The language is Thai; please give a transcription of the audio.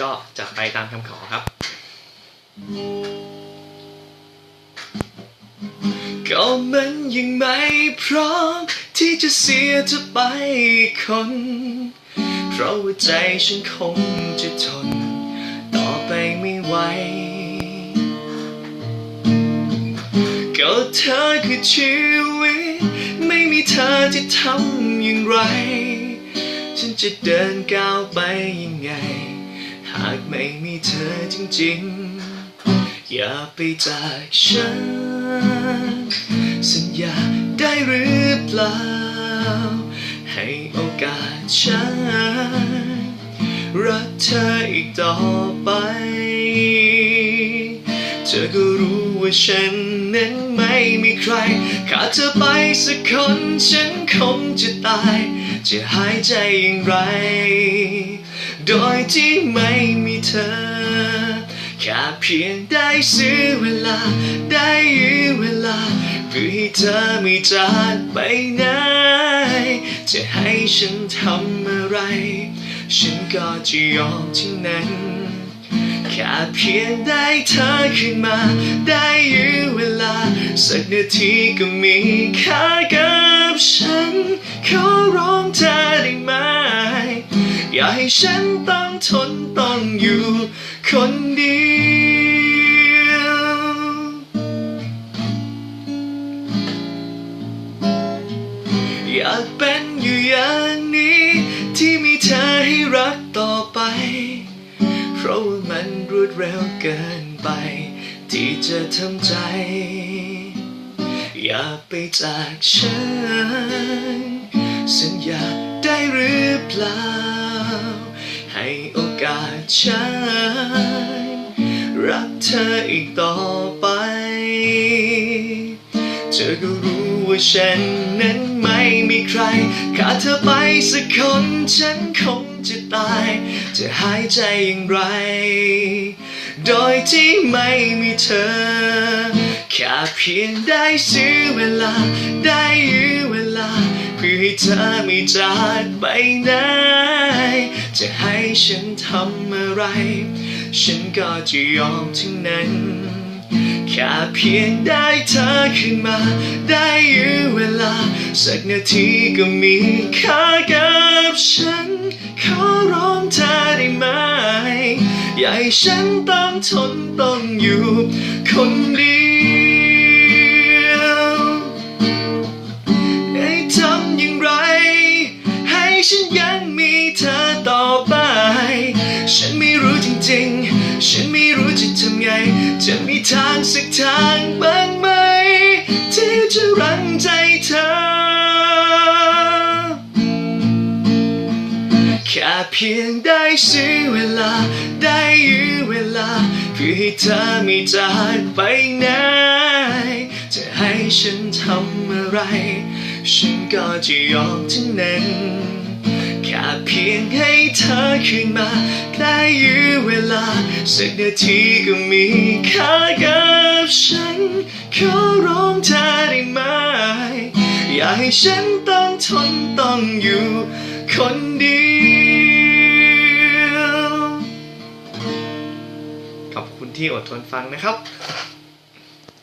ก็จะไปตามคำขอครับ ก็มันยังไม่พร้อมที่จะเสียเธอไปคน เพราะว่าใจฉันคงจะทน ต่อไปไม่ไหวก็เธอคือชีวิต ไม่มีเธอจะทำอย่างไร ฉันจะเดินก้าวไปยังไง หากไม่มีเธอจริงๆ อย่าไปจากฉัน สัญญาได้หรือเปล่า ให้โอกาสฉัน รักเธออีกต่อไปเธอก็รู้ว่าฉันนั้นไม่มีใคร ขาดเธอไปสักคนฉันคงจะตาย จะหายใจอย่างไร โดยที่ไม่มีเธอ แค่เพียงได้ซื้อเวลา ได้ยื้อเวลาเพื่อให้เธอไม่จากไปไหน จะให้ฉันทำอะไร ฉันก็จะยอมทั้งนั้นแค่เพียงได้เธอขึ้นมา ได้ยื้อเวลา สักนาทีก็มีค่ากับฉันขอ ฉันต้องทนต้องอยู่คนเดียวอยากเป็นอยู่อย่างนี้ ที่มีเธอให้รักต่อไป เพราะว่ามันรวดเร็วเกินไป ที่จะทำใจ อย่าไปจากฉัน สัญญาได้หรือเปล่า อกาสฉันรักเธออีกต่อไป เธอก็รู้ว่าฉันนั้นไม่มีใคร ขาดเธอไปสักคนฉันคงจะตาย จะหายใจอย่างไร โดยที่ไม่มีเธอ แค่เพียงได้ซื้อเวลาได้ ให้เธอไม่จากไปไหน จะให้ฉันทำอะไร ฉันก็จะยอมทั้งนั้น แค่เพียงได้เธอขึ้นมา ได้ยื้อเวลา สักนาทีก็มีค่ากับฉัน ขอร้องเธอได้ไหมอย่าให้ฉันต้องทนต้องอยู่ คนเดียว ทางสักทางบ้างไหม ที่จะรั้งใจเธอ แค่เพียงได้ซื้อเวลา ได้ยื้อเวลา เพื่อให้เธอไม่จากไปไหน จะให้ฉันทำอะไร ฉันก็จะยอมทั้งนั้น แค่เพียงให้เธอขึ้นมาได้ยื้อเวลา สักนาทีก็มีค่ากับฉัน ขอร้องเธอได้ไหม อย่าให้ฉันต้องทนต้องอยู่คนเดียว ขอบคุณที่อดทนฟังนะครับ